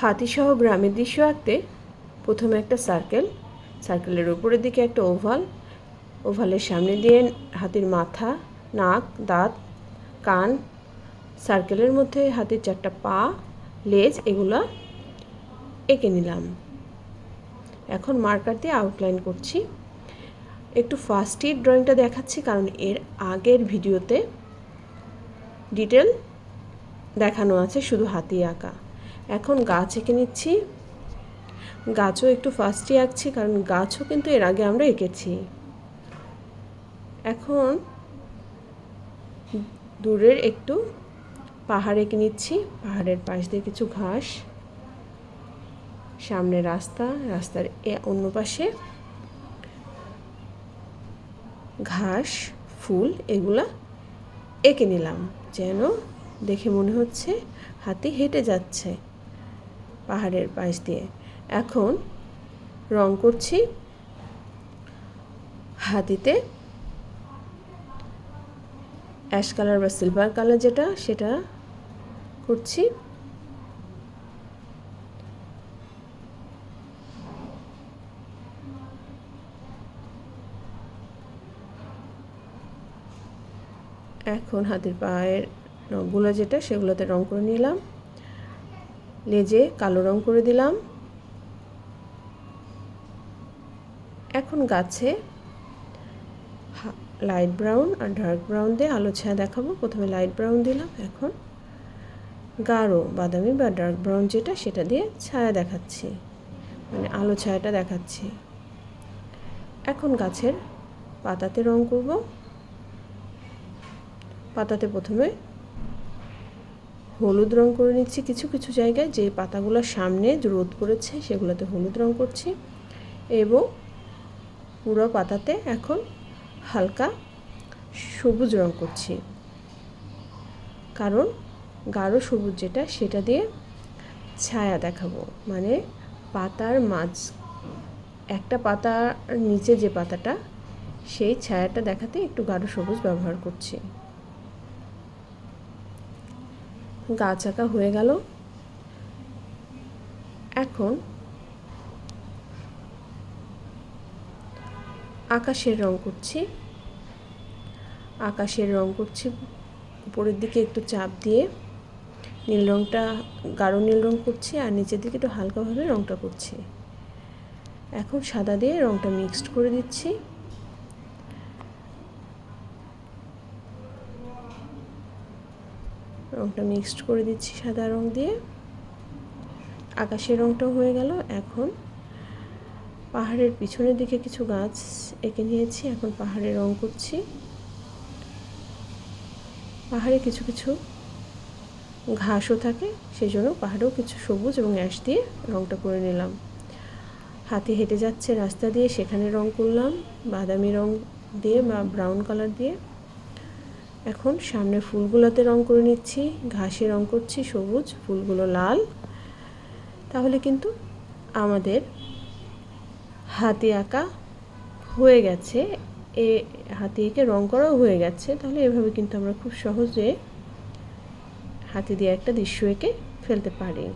হাতিসহ গ্রামের দৃশ্য আঁকতে প্রথমে একটা সার্কেল সার্কেলের উপরের দিকে একটা ওভাল ওভালের সামনে দিয়ে হাতির মাথা, নাক, দাঁত, কান সার্কেলের মধ্যে হাতির চারটা পা, লেজ এগুলো এঁকে নিলাম। এখন মার্কার দিয়ে আউটলাইন করছি। একটু ফাস্টই ড্রয়িংটা দেখাচ্ছি কারণ এর আগের ভিডিওতে ডিটেল দেখানো আছে শুধু হাতি আঁকা। এখন গাছ এঁকে নিচ্ছি। গাছও একটু ফাস্টই আঁকছি, কারণ গাছও কিন্তু এর আগে আমরা এঁকেছি। এখন দূরের একটু পাহাড় এঁকে নিচ্ছি। পাহাড়ের পাশ দিয়ে কিছু ঘাস। সামনে রাস্তা, রাস্তার এ অন্য পাশে ঘাস, ফুল এগুলা এঁকে নিলাম। যেন দেখে মনে হচ্ছে হাতি হেঁটে যাচ্ছে। পাহাড়ের পাশ দিয়ে। এখন রং করছি হাতিতে। অ্যাশ কালার বা সিলভার কালার যেটা, সেটা করছি। এখন হাতের পায়ের নখগুলো যেটা, সেগুলোতে রং করে নিলাম। লেজে কালো রং করে দিলাম। এখন গাছে লাইট ব্রাউন আর ডার্ক ব্রাউন দিয়ে আলো ছায়া দেখাবো। প্রথমে লাইট ব্রাউন দিলাম, এখন গাঢ় বাদামি বা ডার্ক ব্রাউন যেটা, সেটা দিয়ে ছায়া দেখাচ্ছি। মানে আলো ছায়াটা দেখাচ্ছি। এখন গাছের পাতাতে রং করব। পাতাতে প্রথমে হলুদ রং করে নিচ্ছি কিছু কিছু জায়গায়। যে পাতাগুলোর সামনে রোদ পড়েছে, সেগুলোতে হলুদ রং করছি। এবং পুরো পাতাতে এখন হালকা সবুজ রং করছি। কারণ গাঢ় সবুজ যেটা, সেটা দিয়ে ছায়া দেখাবো। মানে পাতার মাঝ, একটা পাতার নিচে যে পাতাটা, সেই ছায়াটা দেখাতে একটু গাঢ় সবুজ ব্যবহার করছি। গাছ আঁকা হয়ে গেল। এখন আকাশের রং করছি। আকাশের রং করছি উপরের দিকে একটু চাপ দিয়ে। নীল রংটা, গাঢ় নীল রং করছি আর নিচের দিকে একটু হালকাভাবে রংটা করছি। এখন সাদা দিয়ে রংটা মিক্সড করে দিচ্ছি। রংটা মিক্সড করে দিচ্ছি সাদা রং দিয়ে। আকাশের রংটাও হয়ে গেল। এখন পাহাড়ের পিছনের দিকে কিছু গাছ এঁকে নিয়েছি। এখন পাহাড়ে রং করছি। পাহাড়ে কিছু কিছু ঘাসও থাকে সেই জন্য পাহাড়েও কিছু সবুজ এবং অ্যাশ দিয়ে রংটা করে নিলাম। হাতে হেঁটে যাচ্ছে রাস্তা দিয়ে, সেখানে রং করলাম। বাদামি রং দিয়ে বা ব্রাউন কালার দিয়ে। এখন সামনে ফুলগুলোতে রং করে নিচ্ছি, ঘাসে রং করছি, সবুজ, ফুলগুলো লাল। তাহলে কিন্তু আমাদের হাতি আঁকা হয়ে গেছে। এ হাতি এঁকে রং করাও হয়ে গেছে। তাহলে এভাবে কিন্তু আমরা খুব সহজে হাতি দিয়ে একটা দৃশ্য এঁকে ফেলতে পারি।